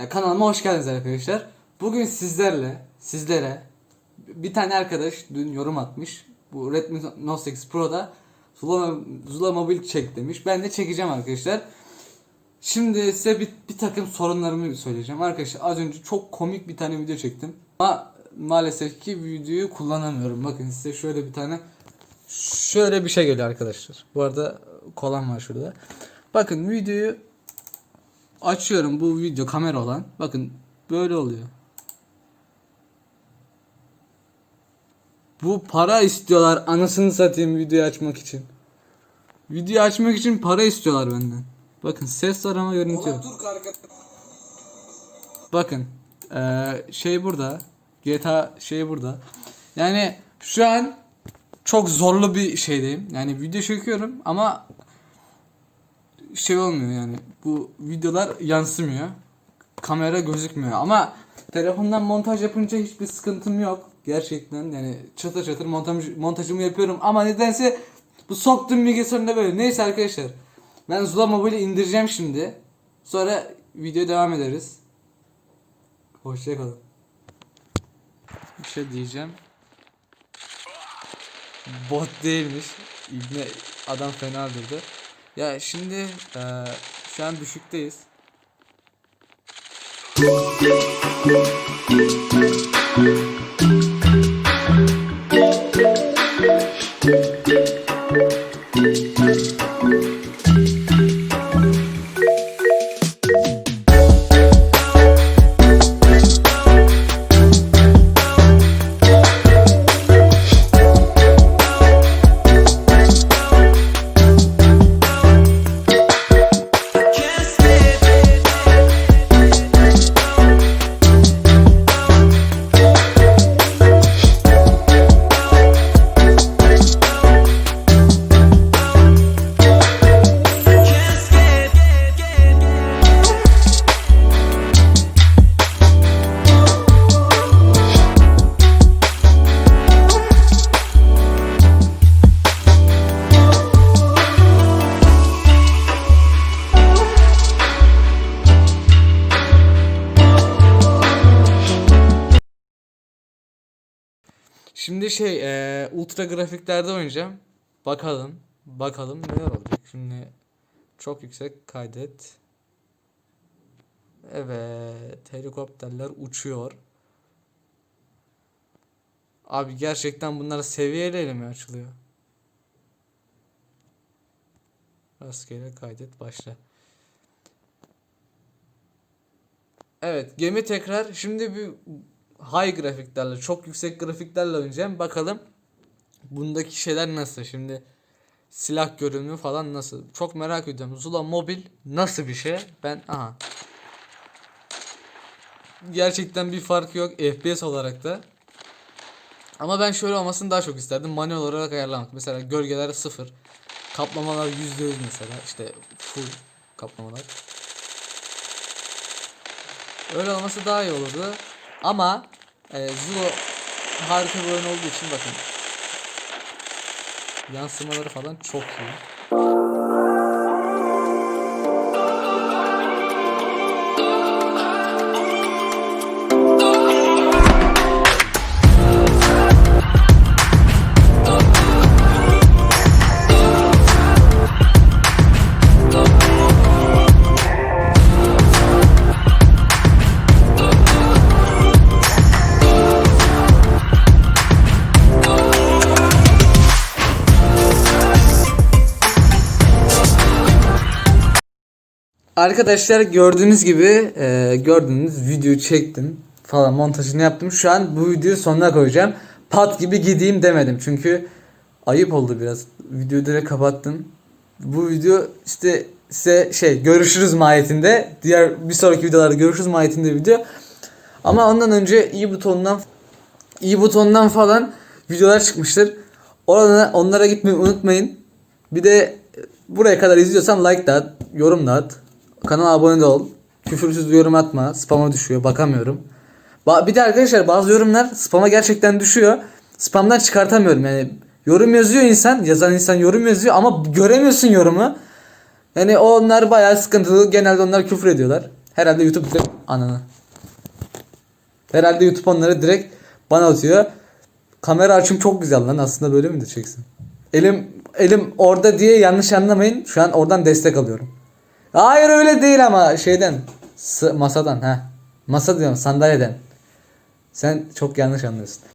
Ya kanalıma hoş geldiniz arkadaşlar. Bugün sizlerle, sizlere bir tane arkadaş dün yorum atmış. Bu Redmi Note 8 Pro'da Zula, Zula Mobil çek demiş. Ben de çekeceğim arkadaşlar. Şimdi size bir, bir takım sorunlarımı söyleyeceğim. Arkadaşlar az önce çok komik bir tane video çektim. Ama maalesef ki videoyu kullanamıyorum. Bakın size şöyle bir tane şöyle bir şey geliyor arkadaşlar. Bu arada kolam var şurada. Bakın videoyu açıyorum bu video kamera olan. Bakın böyle oluyor. Bu para istiyorlar anasını satayım videoyu açmak için. Video açmak için para istiyorlar benden. Bakın ses arama görüntü. Bakın eee, şey burada. GTA şey burada. Yani şu an çok zorlu bir şeydeyim. Yani video çekiyorum ama şey olmuyor yani. Bu videolar yansımıyor. Kamera gözükmüyor ama telefondan montaj yapınca hiçbir sıkıntım yok. Gerçekten yani çatır çatır montaj, montajımı yapıyorum ama nedense bu soktuğum bilgisayarında böyle. Neyse arkadaşlar. Ben Zula Mobile'i indireceğim şimdi. Sonra video devam ederiz. Hoşçakalın. Bir şey diyeceğim. Bot değilmiş. İbne adam fena durdu. Ya şimdi eee, şu an düşükteyiz. Şimdi şey eee, ultra grafiklerde oynayacağım. Bakalım. Bakalım neler olacak. Şimdi çok yüksek kaydet. Evet. Helikopterler uçuyor. Abi gerçekten bunlar seviyeyle mi açılıyor? Rastgele kaydet başla. Evet gemi tekrar şimdi bir high grafiklerle çok yüksek grafiklerle oynayacağım. Bakalım bundaki şeyler nasıl? Şimdi silah görünümü falan nasıl? Çok merak ediyorum. Zula Mobil nasıl bir şey? Ben aha. Gerçekten bir fark yok FPS olarak da. Ama ben şöyle olmasını daha çok isterdim. Manuel olarak ayarlamak. Mesela gölgeler sıfır. Kaplamalar %100 mesela. İşte full kaplamalar. Öyle olması daha iyi olurdu. Ama e, Zulu harika bir oyun olduğu için bakın. Yansımaları falan çok iyi. Arkadaşlar gördüğünüz gibi e, gördüğünüz videoyu çektim falan montajını yaptım. Şu an bu videoyu sonuna koyacağım. Pat gibi gideyim demedim çünkü ayıp oldu biraz. Videoyu direkt kapattım. Bu video işte size şey görüşürüz mahiyetinde. Diğer bir sonraki videolarda görüşürüz mahiyetinde video. Ama ondan önce i butonundan i butonundan falan videolar çıkmıştır. Orada onlara gitmeyi unutmayın. Bir de buraya kadar izliyorsan like da at, yorum da at. Kanala abone de ol. Küfürsüz yorum atma. Spam'a düşüyor. Bakamıyorum. Ba bir de arkadaşlar bazı yorumlar spam'a gerçekten düşüyor. Spam'dan çıkartamıyorum. Yani yorum yazıyor insan. Yazan insan yorum yazıyor ama göremiyorsun yorumu. Yani onlar bayağı sıkıntılı. Genelde onlar küfür ediyorlar. Herhalde YouTube direkt ananı. Herhalde YouTube onları direkt bana atıyor. Kamera açım çok güzel lan. Aslında böyle mi diyeceksin? Elim elim orada diye yanlış anlamayın. Şu an oradan destek alıyorum. Hayır öyle değil ama şeyden. masadan ha. Masa diyorum sandalyeden. Sen çok yanlış anlıyorsun.